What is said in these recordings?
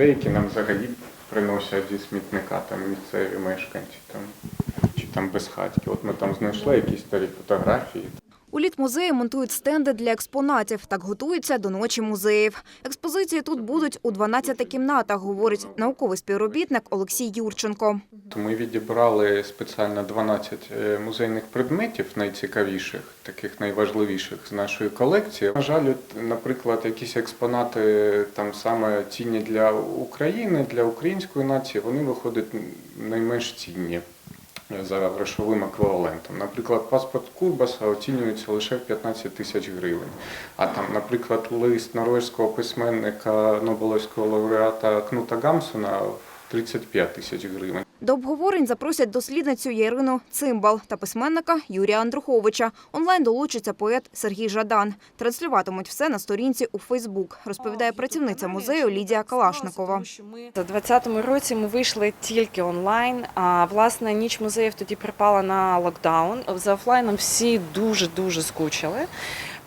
Деякі нам взагалі приносять зі смітника там місцеві мешканці там, чи там безхатьки. От ми там знайшли якісь старі фотографії. У літмузеї монтують стенди для експонатів. Так готуються до ночі музеїв. Експозиції тут будуть у 12 кімнатах, говорить науковий співробітник Олексій Юрченко. Ми відібрали спеціально 12 е, музейних предметів найцікавіших, таких найважливіших з нашої колекції. На жаль, наприклад, якісь експонати там саме цінні для України, для української нації, вони виходять найменш цінні е, за грошовим еквівалентом. Наприклад, паспорт Курбаса оцінюється лише в 15 тисяч гривень. А там, наприклад, лист норвезького письменника Нобелевського лауреата Кнута Гамсона 35 тисяч гривень. До обговорень запросять дослідницю Ярину Цимбал та письменника Юрія Андруховича. Онлайн долучиться поет Сергій Жадан. Транслюватимуть все на сторінці у Фейсбук, розповідає працівниця музею Лідія Калашникова. У 2020 році ми вийшли тільки онлайн. А власне ніч музеїв тоді припала на локдаун. За офлайном всі дуже дуже скучили.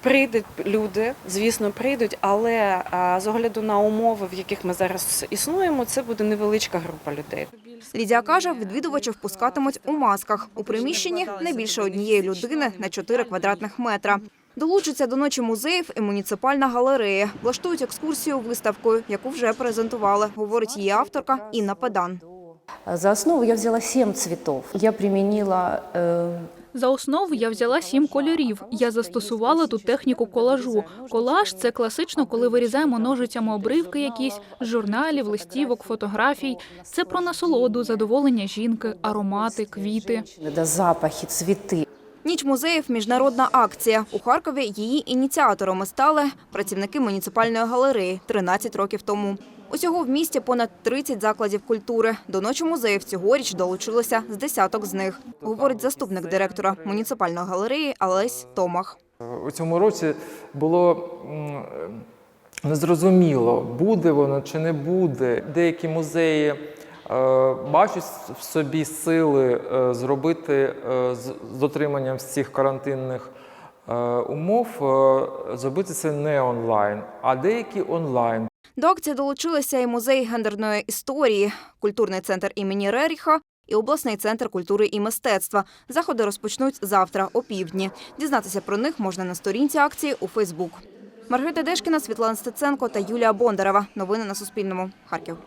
Прийдуть люди, звісно, прийдуть, але з огляду на умови, в яких ми зараз існуємо, це буде невеличка група людей. Лідія каже, відвідувачів пускатимуть у масках. У приміщенні не більше однієї людини на 4 квадратних метра. Долучиться до ночі музеїв і муніципальна галерея. Влаштують екскурсію виставкою, яку вже презентували, говорить її авторка Інна Педан. За основу я взяла семь цветов. Я применила э, За основу я взяла сім кольорів. Я застосувала тут техніку колажу. Колаж це класично, коли вирізаємо ножицями обривки якісь з журналів, листівок, фотографій. Це про насолоду, задоволення жінки, аромати, квіти. запахи, цветы. Ніч музеїв міжнародна акція. У Харкові її ініціаторами стали працівники муніципальної галереї 13 років тому. Усього в місті понад 30 закладів культури. До ночі музеїв цьогоріч долучилося з десяток з них, говорить заступник директора муніципальної галереї Олесь Томах. У цьому році було незрозуміло, буде воно чи не буде. Деякі музеї е, бачать в собі сили е, зробити е, з дотриманням всіх карантинних умов, зробити це не онлайн, а деякі онлайн. До акції долучилися і музей гендерної історії, культурний центр імені Реріха і обласний центр культури і мистецтва. Заходи розпочнуть завтра о півдні. Дізнатися про них можна на сторінці акції у Фейсбук. Маргарита Дешкіна, Світлана Стеценко та Юлія Бондарева. Новини на Суспільному. Харків.